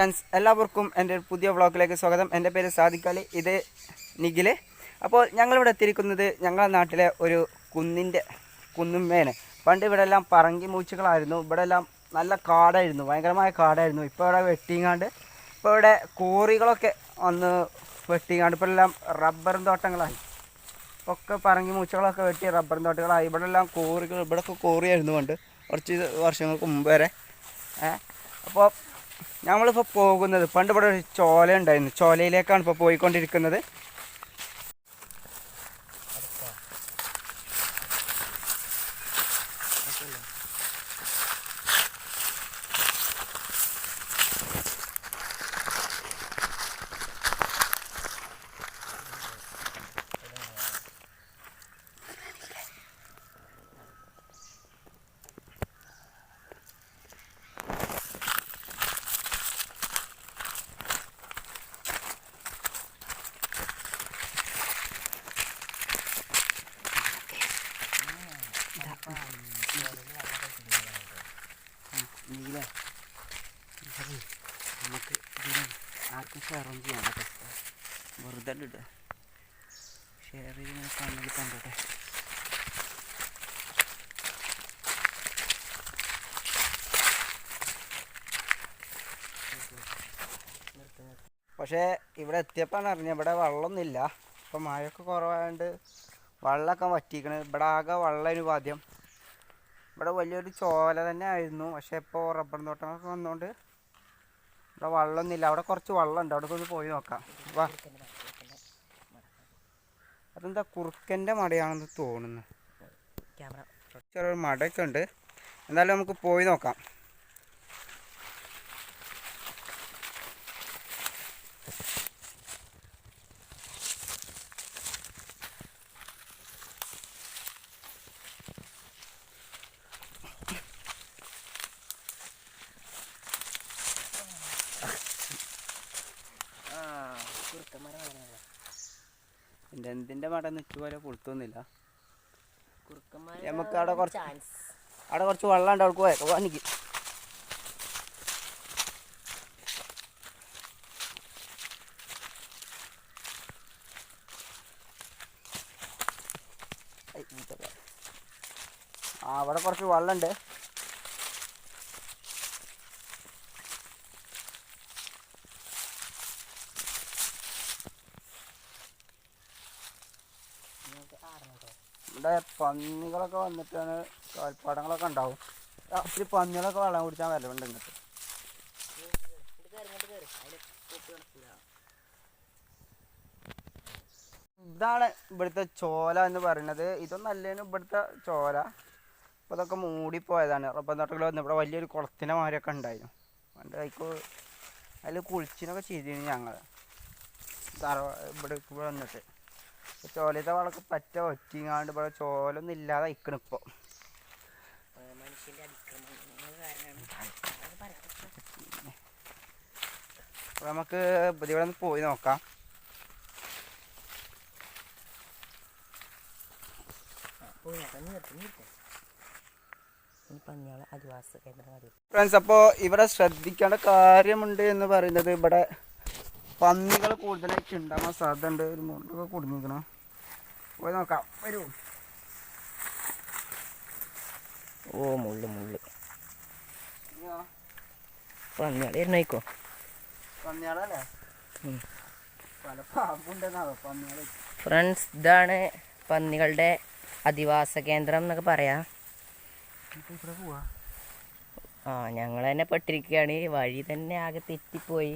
Friends എല്ലാവർക്കും എന്റെ പുതിയ വ്ളോഗിലേക്ക് സ്വാഗതം. എന്റെ പേര് സാധിക്കാലി ഇത് നിഖിൽ. അപ്പോൾ ഞങ്ങളിവിടെ എത്തിയിരിക്കുന്നത് ഞങ്ങളുടെ നാട്ടിലെ ഒരു കുന്നിന്റെ കുന്നുമ്മേന് പണ്ട് ഇവിടെ എല്ലാം പറങ്കി മൂച്ചുകളായിരുന്നു. ഇവിടെ എല്ലാം നല്ല കാടായിരുന്നു ഭയങ്കരമായ കാടായിരുന്നു. ഇപ്പോൾ ഇവിടെ വെട്ടിങ്ങാണ്ട് ഇപ്പോൾ ഇവിടെ കോറികളൊക്കെ ഒന്ന് വെട്ടിങ്ങാണ്ട് ഇപ്പോൾ എല്ലാം റബ്ബറും തോട്ടങ്ങളായി. ഒക്കെ പറങ്കി മൂച്ചുകളൊക്കെ വെട്ടി റബ്ബറും തോട്ടങ്ങളായി. ഇവിടെ എല്ലാം കോറികൾ ഇവിടെയൊക്കെ കോറിയായിരുന്നു പണ്ട് കുറച്ച് വർഷങ്ങൾക്ക് മുമ്പ് വരെ. അപ്പോൾ ഞങ്ങളിപ്പോൾ പോകുന്നത് പണ്ട് ഇവിടെ ഒരു ചോല ഉണ്ടായിരുന്നു. ചോലയിലേക്കാണ് ഇപ്പോൾ പോയിക്കൊണ്ടിരിക്കുന്നത്. ഷെയറും ചെയ്യാൻ വെറുതെ ഷെയർ കണ്ടോട്ടെ പക്ഷേ ഇവിടെ എത്തിയപ്പോൾ അറിഞ്ഞ ഇവിടെ വെള്ളമൊന്നുമില്ല. ഇപ്പം മഴയൊക്കെ കുറവായതുകൊണ്ട് വെള്ളമൊക്കെ വറ്റിക്കണ്. ഇവിടെ ആകെ വെള്ളം ആദ്യം. ഇവിടെ വലിയൊരു ചോല തന്നെ ആയിരുന്നു. പക്ഷെ ഇപ്പോൾ റബ്ബർ തോട്ടങ്ങളൊക്കെ വന്നുകൊണ്ട് ഇവിടെ വെള്ളമൊന്നുമില്ല. അവിടെ കുറച്ച് വള്ളമുണ്ട്. അവിടെ ഒന്ന് പോയി നോക്കാം. വാ. അതെന്താ കുറുക്കന്റെ മടയാണെന്ന് തോന്നുന്നു. ചെറിയൊരു മടയൊക്കെ ഉണ്ട്. എന്തായാലും നമുക്ക് പോയി നോക്കാം. എന്റെ മടം മട നിൽച്ചു പോലെ പുളുത്തൊന്നുമില്ല നമുക്ക് അവിടെ കുറച്ച് അവിടെ കുറച്ച് വെള്ളം ഉണ്ട് അവൾക്ക് പോയേക്കാം എനിക്ക് ആ അവിടെ കുറച്ച് വെള്ളം ഉണ്ട് ഇവിടെ പന്നികളൊക്കെ വന്നിട്ടാണ് കാൽപ്പാടങ്ങളൊക്കെ ഉണ്ടാവും. രാത്രി പന്നികളൊക്കെ വെള്ളം കുടിച്ചാൽ വരവുണ്ട് ഇങ്ങോട്ട്. ഇതാണ് ഇവിടുത്തെ ചോല എന്ന് പറയുന്നത്. ഇതൊന്നും അല്ലേനും ഇവിടുത്തെ ചോല. അപ്പോൾ ഇതൊക്കെ മൂടിപ്പോയതാണ്. റബ്ബർ തോട്ടങ്ങൾ വന്ന് ഇവിടെ വലിയൊരു കുളത്തിന്റെ മാതിരിയൊക്കെ ഉണ്ടായിരുന്നു. പണ്ട് അതിക്ക് അതിൽ കുളിച്ചിനൊക്കെ ചെയ്തിരുന്നു ഞങ്ങൾ ഇവിടെ ഇവിടെ വന്നിട്ട്. ചോലത്തെ വളക്ക് പറ്റ? ഒറ്റിങ്ങാണ്ട് ഇവിടെ ചോലൊന്നും ഇല്ലാതെ അയക്കണം ഇപ്പോൾ നമുക്ക് ഇവിടെ ഒന്ന് പോയി നോക്കാം. ഫ്രണ്ട്സ് അപ്പോ ഇവിടെ ശ്രദ്ധിക്കേണ്ട കാര്യമുണ്ട് എന്ന് പറയുന്നത് ഇവിടെ പന്നികൾ കൂടുതലായിട്ട് ഉണ്ടാകാൻ സാധ്യത ഉണ്ട് ഒരു മുണ്ടൊക്കെ കുടുങ്ങിക്കണം. പോയി നോക്കാം. വരൂ. ഓ മുള്ളു മുള്ളു. പന്നിയാളെ ഇരുന്നോയിക്കോ പന്നിയാളല്ലേ? പല പാമ്പുണ്ടെന്നാവോ ഫ്രണ്ട്സ് ഇതാണ് പന്നികളുടെ അധിവാസ കേന്ദ്രം എന്നൊക്കെ പറയാം. ആ ഞങ്ങൾ തന്നെ പെട്ടിരിക്കുകയാണ് വഴി തന്നെ ആകെ തെറ്റിപ്പോയി.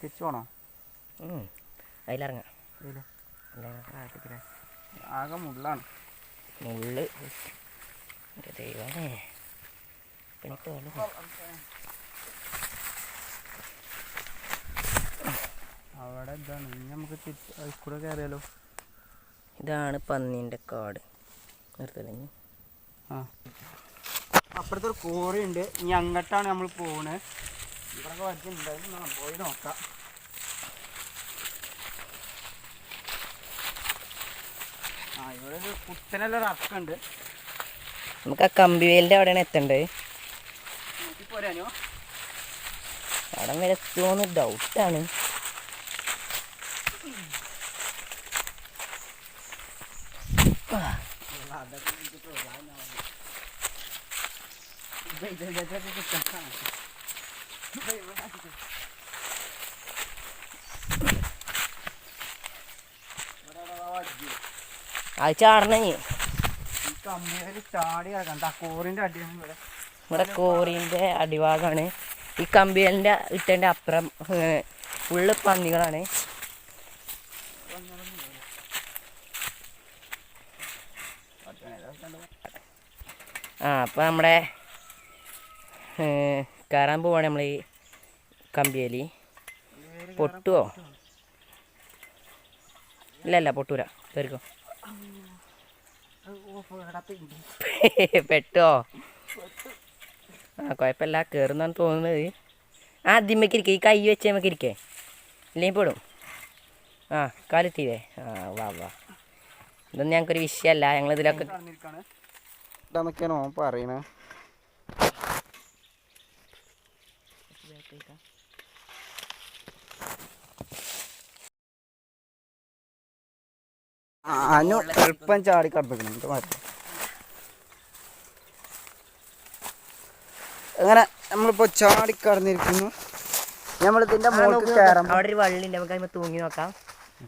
തിരിച്ചു പോണോ. അതിലിറങ്ങാം. ആകെ മുള്ളാണ്. മുള്ള്. ദൈവമേ. എനിക്ക് അവിടെ ഇതാണ്. ഇനി നമുക്ക് കൂടെ കയറിയാലോ? ഇതാണ് പന്നീന്റെ കാട്. നിർത്തലെങ്കിൽ ആ. അപ്പുറത്തൊരു കോറി ഉണ്ട്. ഇനി അങ്ങോട്ടാണ് നമ്മൾ പോകുന്നത് ഇവിടെ വരച്ചിട്ടുണ്ടായിരുന്നു പോയി നോക്കാം. ഇവിടെ ഒരു കുത്തനുള്ള ഒരു അർക്കുണ്ട് നമുക്ക് ആ കമ്പിവേലിന്റെ അവിടെയാണ് എത്തേണ്ടത് പോരാനോ അവിടെ വരെ എത്തുമോന്ന് ഡൗട്ടാണ് അത് ചാടണേ കോറിന്റെ ഇവിടെ. ഇവിടെ കോറിന്റെ അടിഭാഗമാണ്. ഈ കമ്പിയലിന്റെ ഇട്ടതിന്റെ അപ്പുറം ഫുള്ള് പന്നികളാണ്. ആ അപ്പൊ നമ്മുടെ കയറാൻ പോവാണ് നമ്മൾ ഈ കമ്പിയലി. പൊട്ടുവോ? ഇല്ല ഇല്ല പൊട്ടൂരാ കയറിക്കോ പെട്ടോ? ആ കുഴപ്പമില്ല കയറുന്നാണ് തോന്നുന്നത്. ആ അതിമ്മക്ക് ഇരിക്കേ ഈ കൈ വെച്ച് നമുക്ക് ഇരിക്കേ ഇല്ലെങ്കിൽ പെടും. ആ കാലെത്തിയേ ആ വാ വാ. ഇതൊന്നും ഞങ്ങൾക്കൊരു വിഷയമല്ല ഞങ്ങൾ ഇതിലൊക്കെ പറയണേ? അനു എളുപ്പം ചാടി കടന്നിക്കണം എന്നിട്ട് മാറ്റി അങ്ങനെ നമ്മളിപ്പോ ചാടി കടന്നിരിക്കുന്നു നമ്മളിതിന്റെ മുകളിൽ കയറാൻ അവിടെ ഒരു വള്ളിണ്ട് നമുക്ക് അതിന് തൂങ്ങി നോക്കാം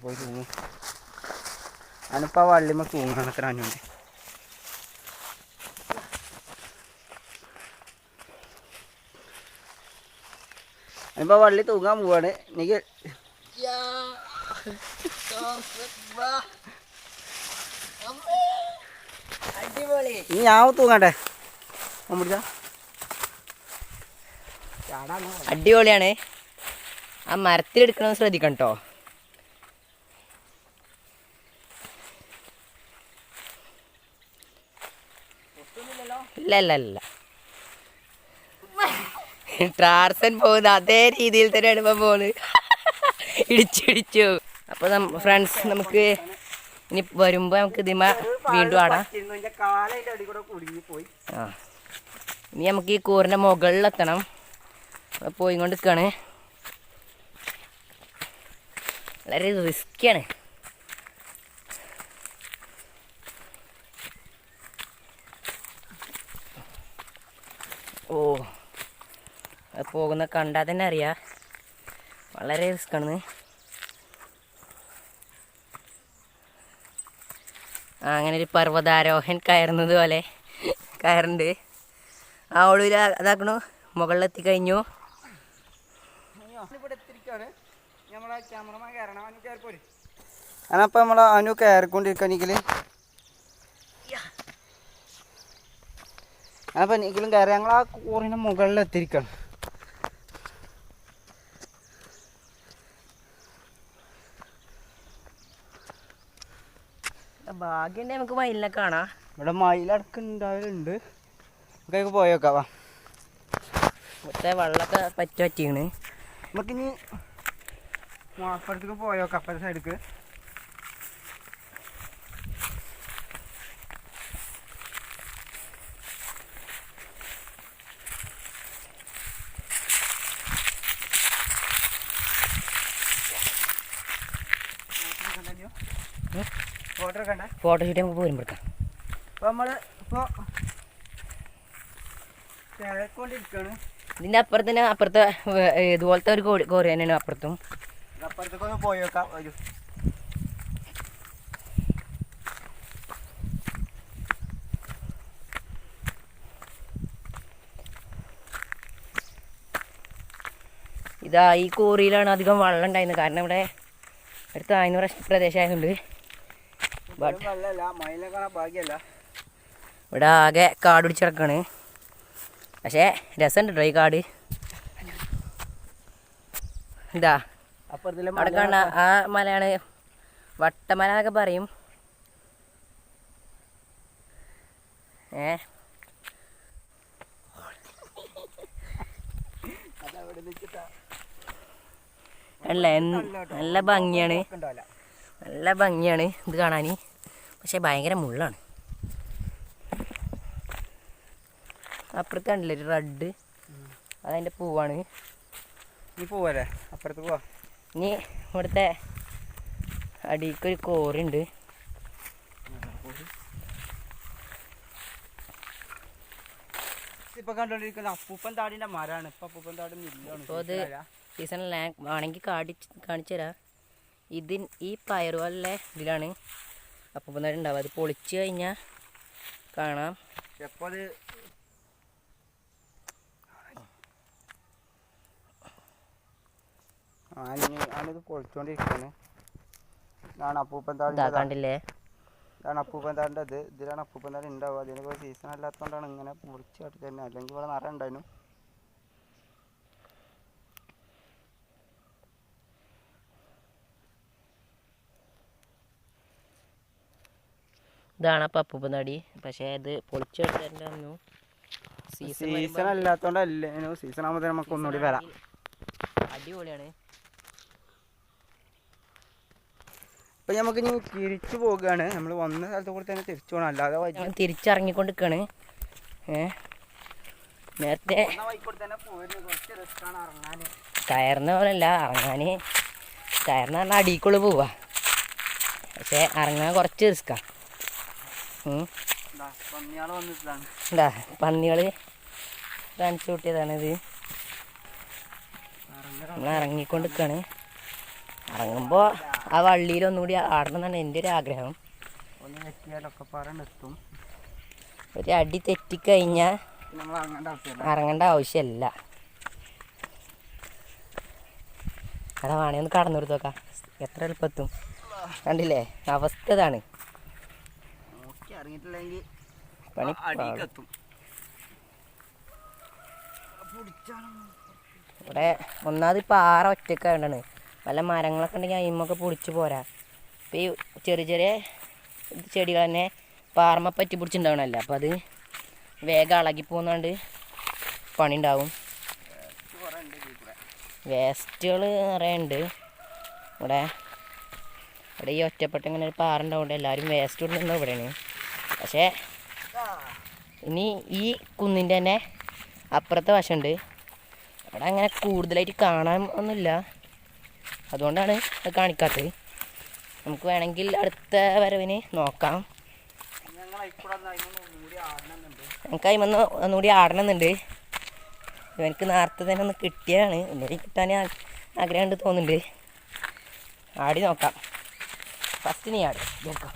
പോയി തൂങ്ങും അനുപ്പ വള്ളിമ്മ തൂങ്ങാണ് അത്ര അനുണ്ട് അനുപ്പ വള്ളി തൂങ്ങാൻ പോവാണ് എനിക്ക് അടിപൊളി ഇനി ഞാൻ തൂങ്ങട്ടെ? അടിപൊളിയാണ്. ആ മരത്തിലെടുക്കണമെന്ന് ശ്രദ്ധിക്കണം കേട്ടോ ഇല്ല ഇല്ല ഇല്ല. ട്രാർസൻ പോകുന്ന അതേ രീതിയിൽ തന്നെയാണ് ഇപ്പം പോകുന്നത് ഇടിച്ചിടിച്ചു അപ്പോൾ ഫ്രണ്ട്സ് നമുക്ക് ഇനി വരുമ്പോൾ നമുക്ക് ഇതിമ വീണ്ടും ആടാം. ആ. ഇനി നമുക്ക് ഈ കൂറിന്റെ മുകളിലെത്തണം. പോയി കൊണ്ട് നിൽക്കുകയാണ് വളരെ റിസ്ക്കിയാണ് ഓ പോകുന്ന കണ്ടാൽ തന്നെ അറിയാ. വളരെ റിസ്ക് റിസ്ക്കാണ് അങ്ങനെ ഒരു പർവതാരോഹൻ കയറുന്നത് പോലെ കയറുണ്ട് ആ ഒളിവിൽ അതാക്കണു മുകളിലെത്തി കഴിഞ്ഞു. എത്തിരിക്കാണ് നമ്മളെ അനു കയറി നമ്മളെ അനു കയറിക്കൊണ്ടിരിക്കണെങ്കിൽ അപ്പൊ നിക്കലും കയറി ഞങ്ങൾ ആ കൂറിന്റെ മുകളിൽ ഭാഗ്യമുണ്ടെങ്കിൽ നമുക്ക് മയിലിനെ കാണാം. ഇവിടെ മയിലടക്കുണ്ടാവലുണ്ട് നമുക്ക് പോയേക്കാവാ ഇവിടുത്തെ വെള്ളമൊക്കെ പറ്റി പറ്റിയാണ് നമുക്കിനി മാസത്തേക്ക് പോയോക്കാം അപ്പുറത്തെ സൈഡിക്ക് ഫോട്ടോ കണ്ട ഫോട്ടോ ഷൂട്ട് നമുക്ക് പോരുമ്പോഴേക്കാം അപ്പൊ നമ്മൾ ഇപ്പൊ കിഴക്കൊണ്ടിരിക്കാണ് ഇതിന്റെ അപ്പുറത്ത് തന്നെ അപ്പുറത്തെ ഇതുപോലത്തെ ഒരു കോരി കോറി തന്നെയാണ് അപ്പുറത്തും. ഒരു ഇതാ ഈ കോറിയിലാണ് അധികം വെള്ളം ഉണ്ടായിരുന്നത്. കാരണം ഇവിടെ ഒരു താഴ്ന്ന പ്രശ്- പ്രദേശമായതുകൊണ്ട് ബട്ട് വെള്ളമല്ല മയിലിനെ കാണാൻ ഭാഗ്യമല്ല ഇവിടെ ആകെ കാട് പിടിച്ച് കിടക്കാണ്. പക്ഷേ രസമുണ്ട് ഡ്രൈ ഈ കാട്. ഇതാ അപ്പുറത്തിലെ അവിടെ കാണ ആ മലയാണ്. വട്ടമല എന്നൊക്കെ പറയും. ഏ? അല്ല നല്ല ഭംഗിയാണ്. നല്ല ഭംഗിയാണ് ഇത് കാണാൻ പക്ഷെ ഭയങ്കര മുള്ളാണ്. അപ്പുറത്ത് കണ്ടില്ലേ ഒരു റെഡ്? അതതിന്റെ പൂവാണ്. നീ പോവല്ലേ? അപ്പുറത്ത് പോവാ. ഇനി ഇവിടുത്തെ അടിക്കൊരു കോറുണ്ട് ഇപ്പൊ കണ്ടോണ്ടിരിക്കുന്ന അപ്പൂപ്പൻ താടിന്റെ മരാണ്. ഇപ്പൊ അപ്പൂപ്പൻ താടി ഇല്ലാണ് അപ്പോൾ അത് സീസണിൽ ആണെങ്കിൽ കാടി കാണിച്ചു തരാം ഇതിൻ ഈ പയറുപോലെ ഇതിലാണ്. അപ്പം ഉണ്ടാവും അത് പൊളിച്ച് കഴിഞ്ഞാൽ കാണാം. എപ്പോൾ അത് പൊളിച്ചോണ്ടിരിക്കാണ്. ഇതാണ് അപ്പൂപ്പൻ കണ്ടില്ലേ? ഇതാണ് അപ്പൂപ്പൻ ഇത്. ഇതിലാണ് അപ്പൂപ്പൻ ഉണ്ടാവുക അതിനൊക്കെ സീസൺ അല്ലാത്തതുകൊണ്ടാണ് ഇങ്ങനെ പൊളിച്ച് കാട്ടി തന്നെ അല്ലെങ്കിൽ ഇവിടെ നിറ ഉണ്ടായിരുന്നു ഇതാണ് അപ്പം അപ്പൂപ്പൻ തടി. പക്ഷേ ഇത് പൊളിച്ചെടുത്തിട്ടുണ്ടായിരുന്നു സീസൺ അല്ലാത്തോണ്ടല്ലേ സീസൺ ആകുമ്പോൾ നമുക്ക് ഒന്നുകൂടി വരാം. അടിപൊളിയാണ്. ഇപ്പം നമുക്ക് ഇനി തിരിച്ചു പോകുകയാണ് നമ്മൾ വന്ന സ്ഥലത്ത് കൂടെ തന്നെ തിരിച്ചു പോകണം അല്ലാതെ തിരിച്ചിറങ്ങിക്കൊണ്ടിരിക്കാണ്. നേരത്തെ കയറുന്ന പോലെ അല്ല ഇറങ്ങാന്. റിസ്ക്കാണ് ഇറങ്ങാൻ കയറുന്ന പറഞ്ഞാൽ അടിക്കുള്ളു പോവാ. പക്ഷേ ഇറങ്ങാൻ കുറച്ച് റിസ്ക്കാ ഇത്. കാണിച്ചു കൂട്ടിയതാണിത് നമ്മൾ ഇറങ്ങിക്കൊണ്ടിരിക്കുകയാണ് ഇറങ്ങുമ്പോൾ ആ വള്ളിയിൽ ഒന്നുകൂടി ആടണം എന്നാണ് എന്റെ ഒരു ആഗ്രഹം. ഒരു അടി തെറ്റിക്കഴിഞ്ഞാൽ ഇറങ്ങേണ്ട ആവശ്യമല്ല. അവിടെ വേണേ ഒന്ന് കടന്നു കൊടുത്ത് നോക്കാം എത്ര എളുപ്പത്തും. കണ്ടില്ലേ? അവസ്ഥ ഇതാണ്. ഇറങ്ങിയിട്ടില്ലെങ്കിൽ ഒന്നാമത് ഇപ്പൊ ആറ പിടിച്ചാണ് വേണ്ടാണ് വല്ല മരങ്ങളൊക്കെ ഉണ്ടെങ്കിൽ അയിമൊക്കെ പൊടിച്ച് പോരാ. ഇപ്പം ഈ ചെറിയ ചെറിയ ചെടികൾ തന്നെ പാറമ പറ്റി പിടിച്ചിട്ടുണ്ടാവണല്ലോ അപ്പൊ അത് വേഗം ഇളകി പോകുന്നതുകൊണ്ട് പണി ഉണ്ടാവും വേസ്റ്റുകൾ നിറയെ ഉണ്ട് ഇവിടെ ഇവിടെ ഈ ഒറ്റപ്പെട്ട ഇങ്ങനെ ഒരു പാറ ഉണ്ടാവുകൊണ്ട് എല്ലാവരും വേസ്റ്റ് ഇടുന്നത് ഇവിടെയാണ്. പക്ഷേ ഇനി ഈ കുന്നിന്റെ തന്നെ അപ്പുറത്തെ വശമുണ്ട്. അവിടെ അങ്ങനെ കൂടുതലായിട്ട് കാണാൻ ഒന്നുമില്ല. അതുകൊണ്ടാണ് അത് കാണിക്കാത്തത്. നമുക്ക് വേണമെങ്കിൽ അടുത്ത വരവിന് നോക്കാം. ഞങ്ങൾ അതിമൊന്ന് ഒന്നുകൂടി ആടണമെന്നുണ്ട്. ഇവനക്ക് നേരത്തെ തന്നെ ഒന്ന് കിട്ടിയതാണ്. ഒന്നുകൂടി കിട്ടാൻ ആഗ്രഹമുണ്ട് തോന്നുന്നുണ്ട്. ആടി നോക്കാം. ഫസ്റ്റ് നീ ആടി. നോക്കാം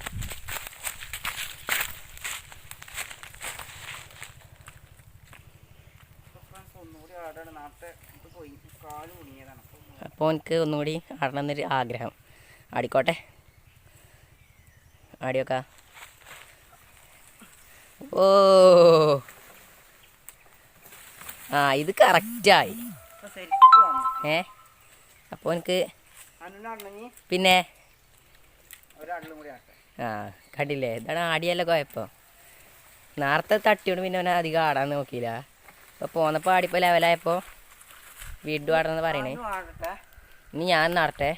ഒന്നുകൂടി ആടാണ് നേരത്തെ ഇത് പോയി കാൽ കുടുങ്ങിയതാണ് അപ്പോൾ എനിക്ക് ഒന്നുകൂടി ആടണമെന്നൊരു ആഗ്രഹം. ആടിക്കോട്ടെ. ആടി നോക്കാം ഓ. ആ ഇത് കറക്റ്റായി. ഏ? അപ്പോൾ എനിക്ക് പിന്നെ ആ കണ്ടില്ലേ? ഇതാണ് ആടിയല്ലോ കുഴപ്പം നേരത്തെ തട്ടിയോണ്ട് പിന്നെ അവനെ അധികം ആടാൻ നോക്കിയില്ല. അപ്പോൾ പോന്നപ്പോൾ ആടിപ്പോൾ ലെവലായപ്പോൾ വീണ്ടും ആടണമെന്ന് പറയണേ. ഇനി ഞാൻ നടട്ടെ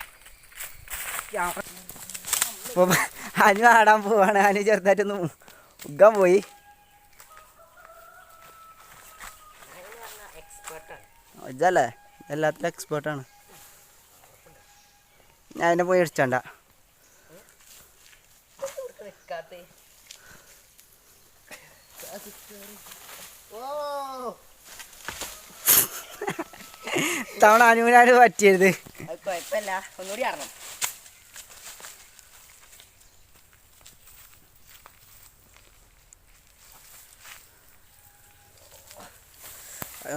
അനു ആടാൻ പോവാണ്. അനു ചെറുതായിട്ടൊന്ന് ഉഗ്ഗാൻ പോയി. ഇതല്ലേ? എല്ലാത്തിലും എക്സ്പേർട്ടാണ് ഞാൻ അതിനെ പോയി അടിച്ചണ്ട. തവണ അനുവിനാണ് പറ്റിയത്. കുഴപ്പമില്ല ഒന്നുകൂടി ആടണം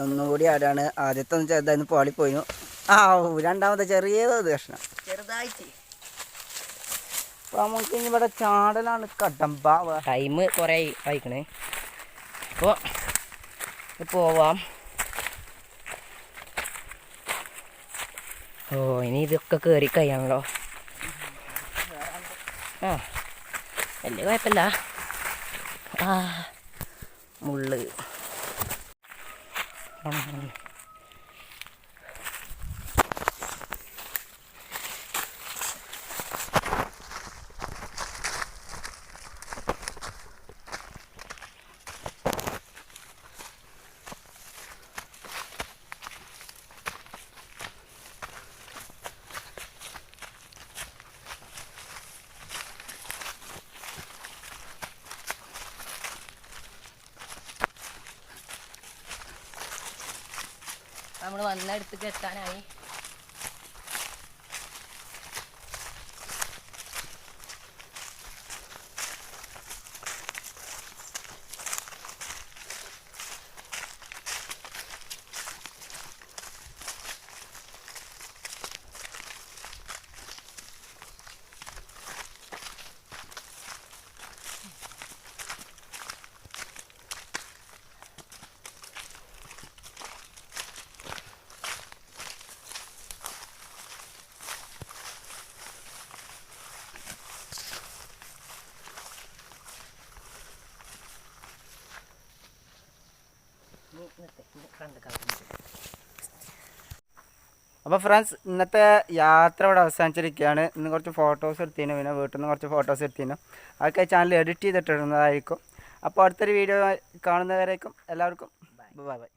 ഒന്നുകൂടി ആടാണ് ആദ്യത്തെ ഒന്ന് ചെറുതായിരുന്നു പാളിപ്പോയി ആ രണ്ടാമത്തെ ചെറിയ കഷ്ണം. ചെറുതായിട്ട്. അപ്പൊ നമുക്ക് ഇനി ഇവിടെ ചാടലാണ് കടമ്പ. ടൈം കുറേ ആയിക്കണേ. അപ്പോൾ പോവാം. ഓ ഇനി ഇതൊക്കെ കയറി കഴിയാണല്ലോ. ആ വലിയ കുഴപ്പമില്ല. ആ മുള്ള്. നമ്മൾ വന്ന അടുത്തേക്ക് എത്താനായി അപ്പോൾ ഫ്രണ്ട്സ് ഇന്നത്തെ യാത്ര ഇവിടെ അവസാനിച്ചിരിക്കുകയാണ്. ഇന്ന് കുറച്ച് ഫോട്ടോസ് എടുത്തിരുന്നു. പിന്നെ വീട്ടിൽ നിന്ന് കുറച്ച് ഫോട്ടോസ് എടുത്തിരുന്നു. അതൊക്കെ ചാനൽ എഡിറ്റ് ചെയ്തിട്ടിടുന്നതായിരിക്കും. അപ്പോൾ അടുത്തൊരു വീഡിയോ കാണുന്നവരേക്കും എല്ലാവർക്കും ബൈ ബൈ